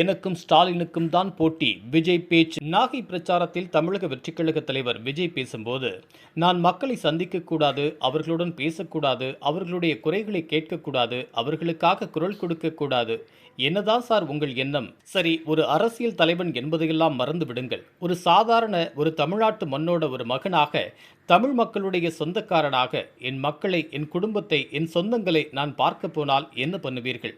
எனக்கும் ஸ்டாலினுக்கும் தான் போட்டி. விஜய் பேச்சு. நாகை பிரச்சாரத்தில் தமிழக வெற்றிக்கழக தலைவர் விஜய் பேசும்போது நான் மக்களை சந்திக்கக்கூடாது அவர்களுடன் பேசக்கூடாது அவர்களுடைய குறைகளை கேட்கக்கூடாது அவர்களுக்காக குரல் கொடுக்கக்கூடாது என்னதான் சார் உங்கள் எண்ணம்? சரி ஒரு அரசியல் தலைவன் என்பதையெல்லாம் மறந்து விடுங்கள். ஒரு சாதாரண ஒரு தமிழ்நாட்டு மண்ணோட ஒரு மகனாக தமிழ் மக்களுடைய சொந்தக்காரனாக என் மக்களை என் குடும்பத்தை என் சொந்தங்களை நான் பார்க்க போனால் என்ன பண்ணுவீர்கள்?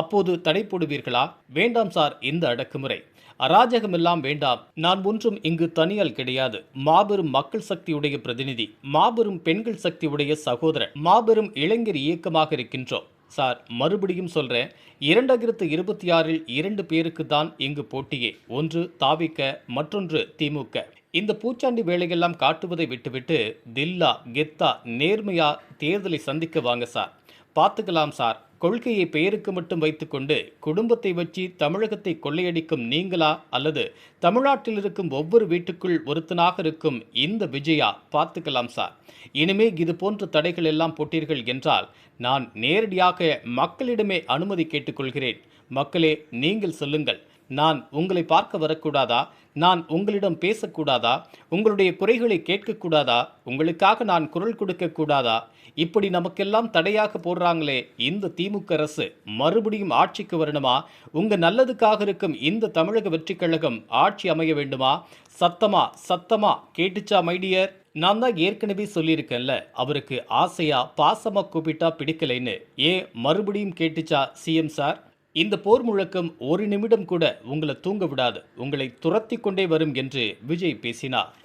அப்போது தடை போடுவீர்களா? வேண்டாம் சார் இந்த அடக்குமுறை. அராஜகமெல்லாம் வேண்டாம் நான் ஒன்றும் இங்கு தனியால் கிடையாது. மாபெரும் மக்கள் சக்தியுடைய பிரதிநிதி மாபெரும் பெண்கள் சக்தியுடைய சகோதரன் மாபெரும் இளைஞர் இயக்கமாக இருக்கின்றோம். சார் மறுபடியும் சொல்றேன் இரண்டாயிரத்து இருபத்தி ஆறில் இரண்டு பேருக்கு தான் இங்கு போட்டியே. ஒன்று தாவிக்க மற்றொன்று திமுக. இந்த பூச்சாண்டி வேலையெல்லாம் காட்டுவதை விட்டுவிட்டு தில்லா கெத்தா நேர்மையா தேர்தலை சந்திக்க வாங்க சார். பார்த்துக்கலாம் சார். கொள்கையை பெயருக்கு மட்டும் வைத்துக்கொண்டு குடும்பத்தை வச்சு தமிழகத்தை கொள்ளையடிக்கும் நீங்களா அல்லது தமிழ்நாட்டில் இருக்கும் ஒவ்வொரு வீட்டுக்குள் ஒருத்தனாக இருக்கும் இந்த விஜயா? பார்த்துக்கலாம் சார். இனிமே இது போன்ற தடைகள் எல்லாம் போட்டீர்கள் என்றால் நான் நேரடியாக மக்களிடமே அனுமதி கேட்டுக்கொள்கிறேன். மக்களே நீங்கள் சொல்லுங்கள். நான் உங்களை பார்க்க வரக்கூடாதா? நான் உங்களிடம் பேசக்கூடாதா? உங்களுடைய குறைகளை கேட்கக்கூடாதா? உங்களுக்காக நான் குரல் கொடுக்கக்கூடாதா? இப்படி நமக்கெல்லாம் தடையாக போடுறாங்களே இந்த திமுக அரசு. மறுபடியும் ஆட்சிக்கு வரணுமா? உங்க நல்லதுக்காக இருக்கும் இந்த தமிழக வெற்றி கழகம் ஆட்சி அமைய வேண்டுமா? சத்தமா சத்தமா கேட்டுச்சா மைடியர் நான் தான் ஏற்கனவே சொல்லியிருக்கேன்ல அவருக்கு ஆசையா பாசமா கூப்பிட்டா பிடிக்கலைன்னு. ஏன் மறுபடியும் கேட்டுச்சா சிஎம் சார் இந்த போர் முழக்கம் ஒரு நிமிடம் கூட உங்களை தூங்க விடாது. உங்களை துரத்தி கொண்டே வரும் என்று விஜய் பேசினார்.